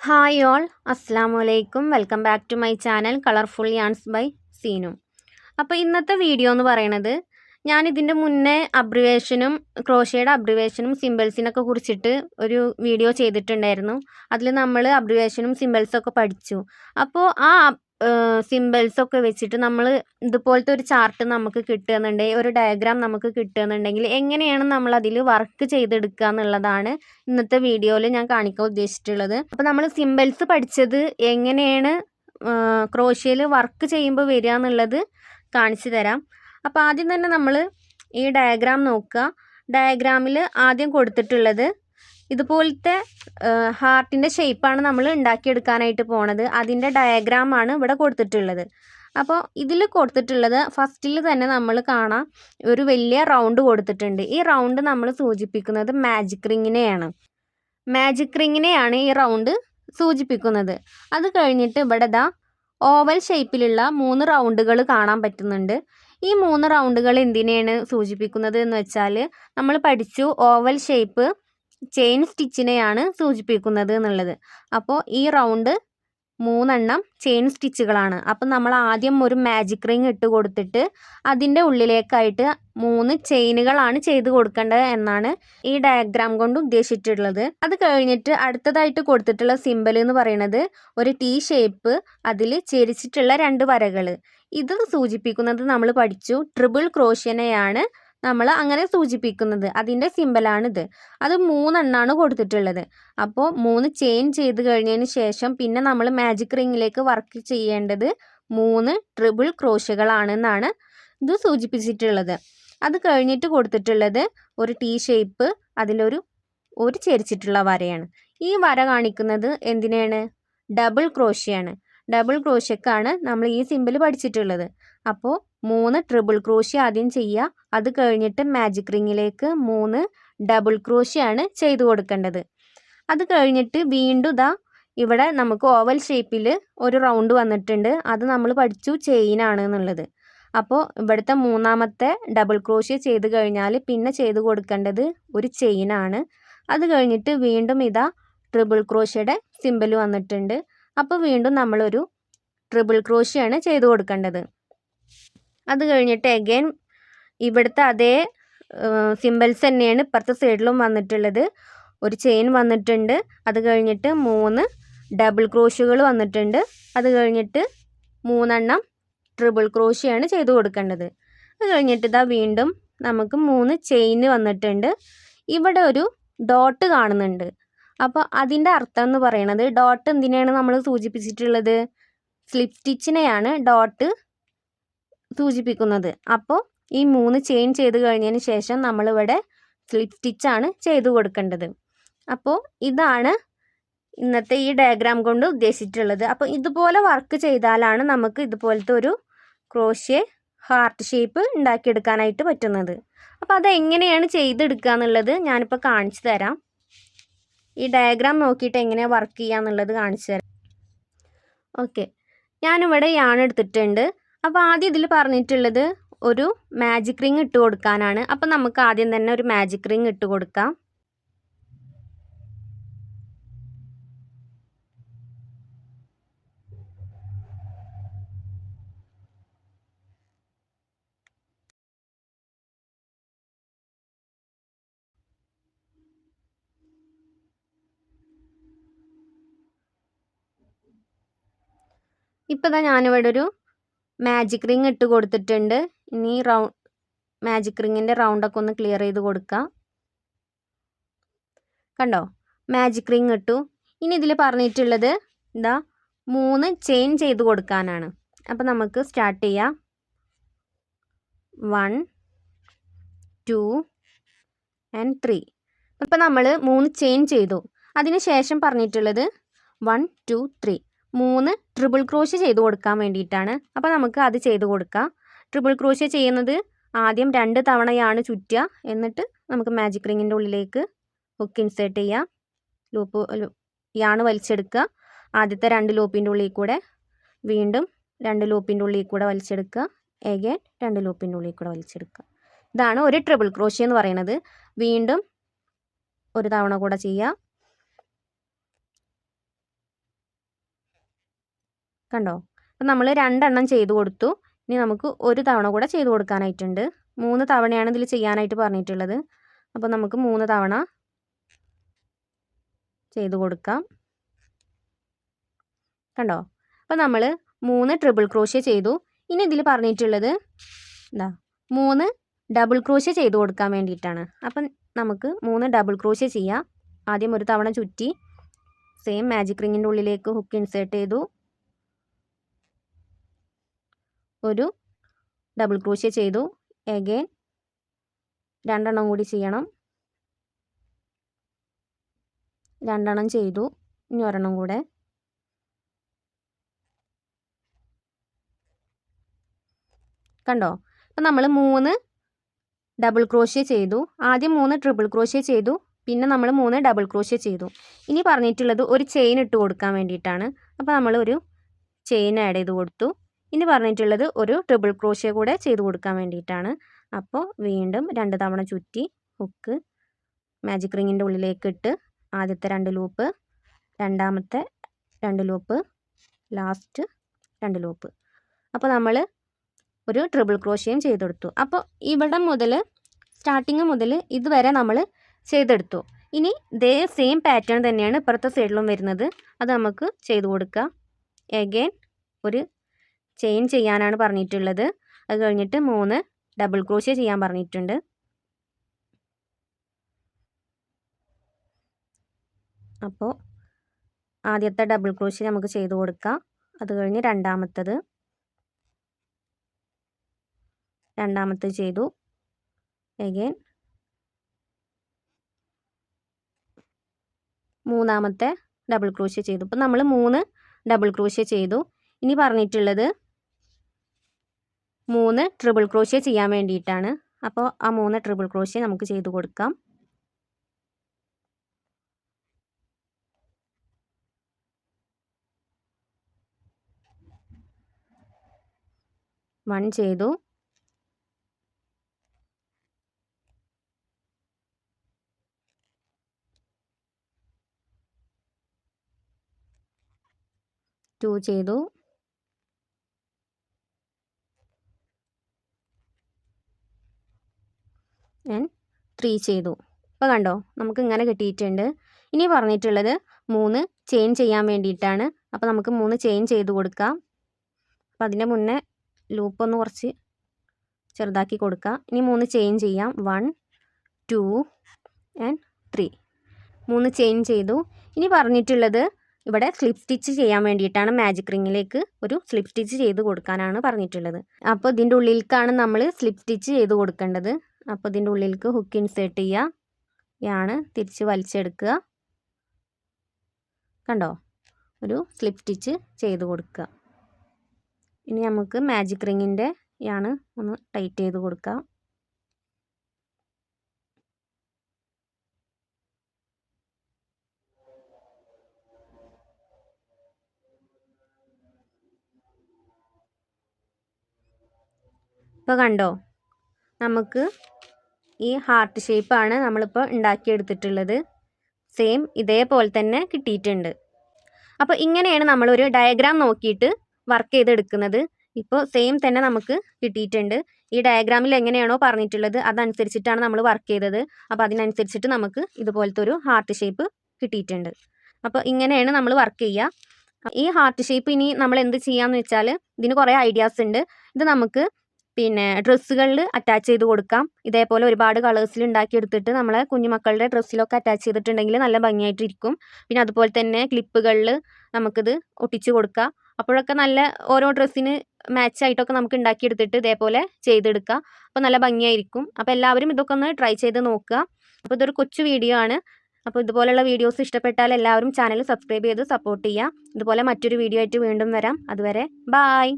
Hi all അസ്സാം വലൈക്കും welcome back to my channel colourful yarns by Seenu അപ്പോൾ ഇന്നത്തെ വീഡിയോ എന്ന് പറയണത് ഞാൻ ഇതിന്റെ മുന്നേ അബ്രിവേഷനും ക്രോഷയുടെ അബ്രിവേഷനും സിമ്പിൾസിനൊക്കെ കുറിച്ചിട്ട് ഒരു വീഡിയോ ചെയ്തിട്ടുണ്ടായിരുന്നു. അതിൽ നമ്മൾ അബ്രിവേഷനും സിമ്പിൾസൊക്കെ പഠിച്ചു. അപ്പോൾ ആ സിമ്പിൾസ് ഒക്കെ വെച്ചിട്ട് നമ്മൾ ഇതുപോലത്തെ ഒരു ചാർട്ട് നമുക്ക് കിട്ടുകയെന്നുണ്ടെങ്കിൽ ഒരു ഡയഗ്രാം നമുക്ക് കിട്ടുകയെന്നുണ്ടെങ്കിൽ എങ്ങനെയാണ് നമ്മൾ അതിൽ വർക്ക് ചെയ്തെടുക്കുക എന്നുള്ളതാണ് ഇന്നത്തെ വീഡിയോയിൽ ഞാൻ കാണിക്കാൻ ഉദ്ദേശിച്ചിട്ടുള്ളത്. അപ്പോൾ നമ്മൾ സിമ്പിൾസ് പഠിച്ചത് എങ്ങനെയാണ് ക്രോഷ്യയിൽ വർക്ക് ചെയ്യുമ്പോൾ വരിക എന്നുള്ളത് കാണിച്ചു തരാം. അപ്പോൾ ആദ്യം തന്നെ നമ്മൾ ഈ ഡയഗ്രാം നോക്കുക. ഡയഗ്രാമിൽ ആദ്യം കൊടുത്തിട്ടുള്ളത് ഇതുപോലത്തെ ഹാർട്ടിന്റെ ഷേപ്പാണ് നമ്മൾ ഉണ്ടാക്കിയെടുക്കാനായിട്ട് പോണത്. അതിന്റെ ഡയഗ്രാമാണ് ഇവിടെ കൊടുത്തിട്ടുള്ളത്. അപ്പോൾ ഇതിൽ കൊടുത്തിട്ടുള്ളത് ഫസ്റ്റിൽ തന്നെ നമ്മൾ കാണാം ഒരു വലിയ റൗണ്ട് കൊടുത്തിട്ടുണ്ട്. ഈ റൗണ്ട് നമ്മൾ സൂചിപ്പിക്കുന്നത് മാജിക് റിങ്ങിനെയാണ്. മാജിക് റിങ്ങിനെയാണ് ഈ റൗണ്ട് സൂചിപ്പിക്കുന്നത്. അത് കഴിഞ്ഞിട്ട് ഇവിടെ ദാ ഓവൽ ഷേപ്പിലുള്ള മൂന്ന് റൗണ്ടുകൾ കാണാൻ പറ്റുന്നുണ്ട്. ഈ മൂന്ന് റൗണ്ടുകൾ എന്തിനെയാണ് സൂചിപ്പിക്കുന്നത് എന്ന് വെച്ചാൽ നമ്മൾ പഠിച്ചു ഓവൽ ഷേപ്പ് ചെയിൻ സ്റ്റിച്ചിനെയാണ് സൂചിപ്പിക്കുന്നത് എന്നുള്ളത്. അപ്പോൾ ഈ റൗണ്ട് മൂന്നെണ്ണം ചെയിൻ സ്റ്റിച്ചുകളാണ്. അപ്പം നമ്മൾ ആദ്യം ഒരു മാജിക് റിങ് ഇട്ട് കൊടുത്തിട്ട് അതിന്റെ ഉള്ളിലേക്കായിട്ട് മൂന്ന് ചെയിനുകളാണ് ചെയ്ത് കൊടുക്കേണ്ടത് എന്നാണ് ഈ ഡയഗ്രാം കൊണ്ട് ഉദ്ദേശിച്ചിട്ടുള്ളത്. അത് കഴിഞ്ഞിട്ട് അടുത്തതായിട്ട് കൊടുത്തിട്ടുള്ള സിമ്പൽ എന്ന് പറയുന്നത് ഒരു ടീ ഷേപ്പ് അതിൽ ചെരിച്ചിട്ടുള്ള രണ്ട് വരകൾ. ഇത് സൂചിപ്പിക്കുന്നത് നമ്മൾ പഠിച്ചു ട്രിപ്പിൾ ക്രോഷ്യനെയാണ് നമ്മൾ അങ്ങനെ സൂചിപ്പിക്കുന്നത്. അതിന്റെ സിമ്പലാണിത് അത് മൂന്നെണ്ണാണ് കൊടുത്തിട്ടുള്ളത്. അപ്പോൾ മൂന്ന് ചെയിൻ ചെയ്ത് കഴിഞ്ഞതിന് ശേഷം പിന്നെ നമ്മൾ മാജിക് റിങ്ങിലേക്ക് വർക്ക് ചെയ്യേണ്ടത് മൂന്ന് ട്രിപ്പിൾ ക്രോഷുകളാണെന്നാണ് ഇത് സൂചിപ്പിച്ചിട്ടുള്ളത്. അത് കഴിഞ്ഞിട്ട് കൊടുത്തിട്ടുള്ളത് ഒരു ടീ ഷേപ്പ് അതിലൊരു ഒരു ചെരിച്ചിട്ടുള്ള വരയാണ്. ഈ വര കാണിക്കുന്നത് എന്തിനാണ് ഡബിൾ ക്രോഷ്യയാണ് ഡബിൾ ക്രോഷ്യക്കാണ് നമ്മൾ ഈ സിമ്പിൾ പഠിച്ചിട്ടുള്ളത്. അപ്പോൾ മൂന്ന് ട്രിപ്പിൾ ക്രോഷ്യ ആദ്യം ചെയ്യുക. അത് കഴിഞ്ഞിട്ട് മാജിക് റിങ്ങിലേക്ക് മൂന്ന് ഡബിൾ ക്രോഷ്യയാണ് ചെയ്തു കൊടുക്കേണ്ടത്. അത് കഴിഞ്ഞിട്ട് വീണ്ടും ഇതാ ഇവിടെ നമുക്ക് ഓവൽ ഷേപ്പിൽ ഒരു റൗണ്ട് വന്നിട്ടുണ്ട്. അത് നമ്മൾ പഠിച്ചു ചെയിനാണ് എന്നുള്ളത്. അപ്പോൾ ഇവിടുത്തെ മൂന്നാമത്തെ ഡബിൾ ക്രോഷ്യ ചെയ്ത് കഴിഞ്ഞാൽ പിന്നെ ചെയ്ത് കൊടുക്കേണ്ടത് ഒരു ചെയിനാണ് അത് കഴിഞ്ഞിട്ട് വീണ്ടും ഇതാ ട്രിപ്പിൾ ക്രോഷ്യയുടെ സിമ്പിൾ വന്നിട്ടുണ്ട്. അപ്പോൾ വീണ്ടും നമ്മളൊരു ട്രിപ്പിൾ ക്രോഷിയാണ് ചെയ്ത് കൊടുക്കേണ്ടത്. അത് കഴിഞ്ഞിട്ട് എഗെയിൻ ഇവിടുത്തെ അതേ സിമ്പിൾസ് തന്നെയാണ് ഇപ്പുറത്തെ സൈഡിലും വന്നിട്ടുള്ളത്. ഒരു ചെയിൻ വന്നിട്ടുണ്ട്. അത് കഴിഞ്ഞിട്ട് മൂന്ന് ഡബിൾ ക്രോഷുകൾ വന്നിട്ടുണ്ട്. അത് കഴിഞ്ഞിട്ട് മൂന്നെണ്ണം ട്രിപ്പിൾ ക്രോഷിയാണ് ചെയ്ത് കൊടുക്കേണ്ടത്. അത് കഴിഞ്ഞിട്ട് ഇതാ വീണ്ടും നമുക്ക് മൂന്ന് ചെയിൻ വന്നിട്ടുണ്ട്. ഇവിടെ ഒരു ഡോട്ട് കാണുന്നുണ്ട്. അപ്പോൾ അതിന്റെ അർത്ഥം എന്ന് പറയുന്നത് ഡോട്ട് എന്തിനാണ് നമ്മൾ സൂചിപ്പിച്ചിട്ടുള്ളത്? സ്ലിപ്പ് സ്റ്റിച്ചിനെയാണ് ഡോട്ട് സൂചിപ്പിക്കുന്നത്. അപ്പോൾ ഈ മൂന്ന് ചെയിൻ ചെയ്ത് കഴിഞ്ഞതിന് ശേഷം നമ്മളിവിടെ സ്ലിപ്പ് സ്റ്റിച്ചാണ് ചെയ്തു കൊടുക്കേണ്ടത്. അപ്പോൾ ഇതാണ് ഇന്നത്തെ ഈ ഡയഗ്രാം കൊണ്ട് ഉദ്ദേശിച്ചിട്ടുള്ളത്. അപ്പോൾ ഇതുപോലെ വർക്ക് ചെയ്താലാണ് നമുക്ക് ഇതുപോലത്തെ ഒരു ക്രോഷ്യ ഹാർട്ട് ഷേപ്പ് ഉണ്ടാക്കിയെടുക്കാനായിട്ട് പറ്റുന്നത്. അപ്പോൾ അതെങ്ങനെയാണ് ചെയ്തെടുക്കുക എന്നുള്ളത് ഞാനിപ്പോൾ കാണിച്ചു തരാം. ഈ ഡയഗ്രാം നോക്കിയിട്ട് എങ്ങനെയാണ് വർക്ക് ചെയ്യുക എന്നുള്ളത് കാണിച്ചു തരാം. ഓക്കെ ഞാനിവിടെ യാൺ എടുത്തിട്ടുണ്ട്. അപ്പോൾ ആദ്യം ഇതിൽ പറഞ്ഞിട്ടുള്ളത് ഒരു മാജിക് റിങ് ഇട്ട് കൊടുക്കാനാണ്. അപ്പോൾ നമുക്ക് ആദ്യം തന്നെ ഒരു മാജിക് റിങ് ഇട്ട് കൊടുക്കാം. ഇപ്പോൾ ഞാനിവിടെ ഒരു മാജിക് റിങ് ഇട്ട് കൊടുത്തിട്ടുണ്ട്. ഇനി റൗണ്ട് മാജിക് റിങ്ങിന്റെ റൗണ്ടൊക്കെ ഒന്ന് ക്ലിയർ ചെയ്ത് കൊടുക്കാം. കണ്ടോ? മാജിക് റിങ് ഇട്ടു. ഇനി ഇതിൽ പറഞ്ഞിട്ടുള്ളത് എന്താ? മൂന്ന് ചെയിൻ ചെയ്ത് കൊടുക്കാനാണ്. അപ്പോൾ നമുക്ക് സ്റ്റാർട്ട് ചെയ്യാം. വൺ ടു ആൻഡ് ത്രീ അപ്പം നമ്മൾ മൂന്ന് ചെയിൻ ചെയ്തു. അതിന് ശേഷം പറഞ്ഞിട്ടുള്ളത് വൺ ടു ത്രീ മൂന്ന് ട്രിപ്പിൾ ക്രോഷ്യ ചെയ്ത് കൊടുക്കാൻ വേണ്ടിയിട്ടാണ്. അപ്പോൾ നമുക്ക് അത് ചെയ്ത് കൊടുക്കാം. ട്രിപ്പിൾ ക്രോഷ്യ ചെയ്യുന്നത് ആദ്യം രണ്ട് തവണയാണ് ചുറ്റുക. എന്നിട്ട് നമുക്ക് മാജിക് റിങ്ങിന്റെ ഉള്ളിലേക്ക് ഹുക്ക് ഇൻസേർട്ട് ചെയ്യാം ലൂപ്പ് യാണ് വലിച്ചെടുക്കുക. ആദ്യത്തെ രണ്ട് ലൂപ്പിന്റെ ഉള്ളിൽ കൂടെ വീണ്ടും രണ്ട് ലൂപ്പിന്റെ ഉള്ളിൽ കൂടെ വലിച്ചെടുക്കുക. എഗൈൻ രണ്ട് ലൂപ്പിന്റെ ഉള്ളിൽ കൂടെ വലിച്ചെടുക്കുക. ഇതാണ് ഒരു ട്രിപ്പിൾ ക്രോഷ്യ എന്ന് പറയുന്നത്. വീണ്ടും ഒരു തവണ കൂടെ ചെയ്യുക. കണ്ടോ? അപ്പം നമ്മൾ രണ്ടെണ്ണം ചെയ്ത് കൊടുത്തു. ഇനി നമുക്ക് ഒരു തവണ കൂടെ ചെയ്ത് കൊടുക്കാനായിട്ടുണ്ട്. മൂന്ന് തവണയാണ് ഇതിൽ ചെയ്യാനായിട്ട് പറഞ്ഞിട്ടുള്ളത്. അപ്പോൾ നമുക്ക് മൂന്ന് തവണ ചെയ്ത് കൊടുക്കാം. കണ്ടോ? അപ്പോൾ നമ്മൾ മൂന്ന് ട്രിപ്പിൾ ക്രോഷ്യ ചെയ്തു. ഇനി ഇതിൽ പറഞ്ഞിട്ടുള്ളത് എന്താ മൂന്ന് ഡബിൾ ക്രോഷ്യ ചെയ്ത് കൊടുക്കാൻ വേണ്ടിയിട്ടാണ്. അപ്പം നമുക്ക് മൂന്ന് ഡബിൾ ക്രോഷ്യ ചെയ്യാം. ആദ്യം ഒരു തവണ ചുറ്റി സെയിം മാജിക് റിങ്ങിന്റെ ഉള്ളിലേക്ക് ഹുക്ക് ഇൻസേർട്ട് ചെയ്തു. ഒരു ഡബിൾ ക്രോഷ്യ ചെയ്തു. എഗെയിൻ രണ്ടെണ്ണം കൂടി ചെയ്യണം. രണ്ടെണ്ണം ചെയ്തു. ഇനി ഒരെണ്ണം കൂടെ. കണ്ടോ? അപ്പം നമ്മൾ മൂന്ന് ഡബിൾ ക്രോഷ്യ ചെയ്തു. ആദ്യം മൂന്ന് ട്രിപ്പിൾ ക്രോഷ്യ ചെയ്തു. പിന്നെ നമ്മൾ മൂന്ന് ഡബിൾ ക്രോഷ്യ ചെയ്തു. ഇനി പറഞ്ഞിട്ടുള്ളത് ഒരു ചെയിൻ ഇട്ട് കൊടുക്കാൻ വേണ്ടിയിട്ടാണ്. അപ്പോൾ നമ്മൾ ഒരു ചെയിൻ ആഡ് ചെയ്ത് കൊടുത്തു. ഇനി പറഞ്ഞിട്ടുള്ളത് ഒരു ട്രിപ്പിൾ ക്രോഷ്യ കൂടെ ചെയ്ത് കൊടുക്കാൻ വേണ്ടിയിട്ടാണ്. അപ്പോൾ വീണ്ടും രണ്ട് തവണ ചുറ്റി ഹുക്ക് മാജിക് റിങ്ങിന്റെ ഉള്ളിലേക്ക് ഇട്ട് ആദ്യത്തെ രണ്ട് ലൂപ്പ് രണ്ടാമത്തെ രണ്ട് ലൂപ്പ് ലാസ്റ്റ് രണ്ട് ലൂപ്പ് അപ്പോൾ നമ്മൾ ഒരു ട്രിപ്പിൾ ക്രോഷ്യയും ചെയ്തെടുത്തു. അപ്പോൾ ഇവിടെ മുതൽ സ്റ്റാർട്ടിങ് മുതൽ ഇതുവരെ നമ്മൾ ചെയ്തെടുത്തു. ഇനി ഇതേ സെയിം പാറ്റേൺ തന്നെയാണ് ഇപ്പുറത്തെ സൈഡിലും വരുന്നത്. അത് നമുക്ക് ചെയ്തു കൊടുക്കാം. എഗെയിൻ ഒരു ചെയിൻ ചെയ്യാനാണ് പറഞ്ഞിട്ടുള്ളത്. അത് കഴിഞ്ഞിട്ട് മൂന്ന് ഡബിൾ ക്രോഷ്യ ചെയ്യാൻ പറഞ്ഞിട്ടുണ്ട്. അപ്പോൾ ആദ്യത്തെ ഡബിൾ ക്രോഷ്യ നമുക്ക് ചെയ്തു കൊടുക്കാം. അത് കഴിഞ്ഞ് രണ്ടാമത്തത്. രണ്ടാമത്തത് ചെയ്തു. എഗെയിൻ മൂന്നാമത്തെ ഡബിൾ ക്രോഷ്യ ചെയ്തു. ഇപ്പം നമ്മൾ മൂന്ന് ഡബിൾ ക്രോഷ്യ ചെയ്തു. ഇനി പറഞ്ഞിട്ടുള്ളത് മൂന്ന് ട്രിപ്പിൾ ക്രോഷ്യ ചെയ്യാൻ വേണ്ടിയിട്ടാണ്. അപ്പോൾ ആ മൂന്ന് ട്രിപ്പിൾ ക്രോഷ്യ നമുക്ക് ചെയ്തു കൊടുക്കാം. വൺ ചെയ്തു. ടു ചെയ്തു ഞാൻ ത്രീ ചെയ്തു. ഇപ്പോൾ കണ്ടോ നമുക്ക് ഇങ്ങനെ കിട്ടിയിട്ടുണ്ട്. ഇനി പറഞ്ഞിട്ടുള്ളത് മൂന്ന് ചെയിൻ ചെയ്യാൻ വേണ്ടിയിട്ടാണ്. അപ്പോൾ നമുക്ക് മൂന്ന് ചെയിൻ ചെയ്ത് കൊടുക്കാം. അപ്പോൾ അതിന്റെ മുന്നേ ലൂപ്പ് ഒന്ന് കുറച്ച് ചെറുതാക്കി കൊടുക്കാം. ഇനി മൂന്ന് ചെയിൻ ചെയ്യാം. വൺ ടു ആൻഡ് ത്രീ മൂന്ന് ചെയിൻ ചെയ്തു. ഇനി പറഞ്ഞിട്ടുള്ളത് ഇവിടെ സ്ലിപ്പ് സ്റ്റിച്ച് ചെയ്യാൻ വേണ്ടിയിട്ടാണ് മാജിക് റിങ്ങിലേക്ക് ഒരു സ്ലിപ്പ് സ്റ്റിച്ച് ചെയ്ത് കൊടുക്കാനാണ് പറഞ്ഞിട്ടുള്ളത്. അപ്പോൾ ഇതിന്റെ ഉള്ളിലേക്കാണ് നമ്മൾ സ്ലിപ്പ് സ്റ്റിച്ച് ചെയ്ത് കൊടുക്കേണ്ടത്. അപ്പോൾ ഇതിന്റെ ഉള്ളിലേക്ക് ഹുക്ക് ഇൻസേർട്ട് ചെയ്യുക യാണ് തിരിച്ച് വലിച്ചെടുക്കുക. കണ്ടോ? ഒരു സ്ലിപ്പ് സ്റ്റിച്ച് ചെയ്ത് കൊടുക്കുക. ഇനി നമുക്ക് മാജിക് റിങ്ങിന്റെ യാണ് ഒന്ന് ടൈറ്റ് ചെയ്ത് കൊടുക്കാം ഇപ്പോൾ കണ്ടോ? നമുക്ക് ഈ ഹാർട്ട് ഷേപ്പാണ് നമ്മളിപ്പോൾ ഉണ്ടാക്കിയെടുത്തിട്ടുള്ളത്. സെയിം ഇതേപോലെ തന്നെ കിട്ടിയിട്ടുണ്ട്. അപ്പോൾ ഇങ്ങനെയാണ് നമ്മളൊരു ഡയഗ്രാം നോക്കിയിട്ട് വർക്ക് ചെയ്തെടുക്കുന്നത്. ഇപ്പോൾ സെയിം തന്നെ നമുക്ക് കിട്ടിയിട്ടുണ്ട്. ഈ ഡയഗ്രാമിൽ എങ്ങനെയാണോ പറഞ്ഞിട്ടുള്ളത് അതനുസരിച്ചിട്ടാണ് നമ്മൾ വർക്ക് ചെയ്തത്. അപ്പോൾ അതിനനുസരിച്ചിട്ട് നമുക്ക് ഇതുപോലത്തെ ഒരു ഹാർട്ട് ഷേപ്പ് കിട്ടിയിട്ടുണ്ട്. അപ്പോൾ ഇങ്ങനെയാണ് നമ്മൾ വർക്ക് ചെയ്യുക ഈ ഹാർട്ട് ഷേപ്പ് ഇനി നമ്മൾ എന്ത് ചെയ്യാന്ന് വെച്ചാൽ ഇതിന് കുറേ ഐഡിയാസ് ഉണ്ട്. ഇത് നമുക്ക് പിന്നെ ഡ്രസ്സുകളിൽ അറ്റാച്ച് ചെയ്ത് കൊടുക്കാം. ഇതേപോലെ ഒരുപാട് കളേഴ്സിൽ ഉണ്ടാക്കിയെടുത്തിട്ട് നമ്മളെ കുഞ്ഞുമക്കളുടെ ഡ്രസ്സിലൊക്കെ അറ്റാച്ച് ചെയ്തിട്ടുണ്ടെങ്കിൽ നല്ല ഭംഗിയായിട്ടിരിക്കും പിന്നെ അതുപോലെ തന്നെ ക്ലിപ്പുകളിൽ നമുക്കിത് ഒട്ടിച്ച് കൊടുക്കാം. അപ്പോഴൊക്കെ നല്ല ഓരോ ഡ്രസ്സിന് മാച്ച് ആയിട്ടൊക്കെ നമുക്ക് ഉണ്ടാക്കിയെടുത്തിട്ട് ഇതേപോലെ ചെയ്തെടുക്കാം. അപ്പോൾ നല്ല ഭംഗിയായിരിക്കും. അപ്പോൾ എല്ലാവരും ഇതൊക്കെ ഒന്ന് ട്രൈ ചെയ്ത് നോക്കുക. അപ്പോൾ ഇതൊരു കൊച്ചു വീഡിയോ ആണ്. അപ്പോൾ ഇതുപോലെയുള്ള വീഡിയോസ് ഇഷ്ടപ്പെട്ടാൽ എല്ലാവരും ചാനൽ സബ്സ്ക്രൈബ് ചെയ്ത് സപ്പോർട്ട് ചെയ്യുക. ഇതുപോലെ മറ്റൊരു വീഡിയോ ആയിട്ട് വീണ്ടും വരാം. അതുവരെ ബായ്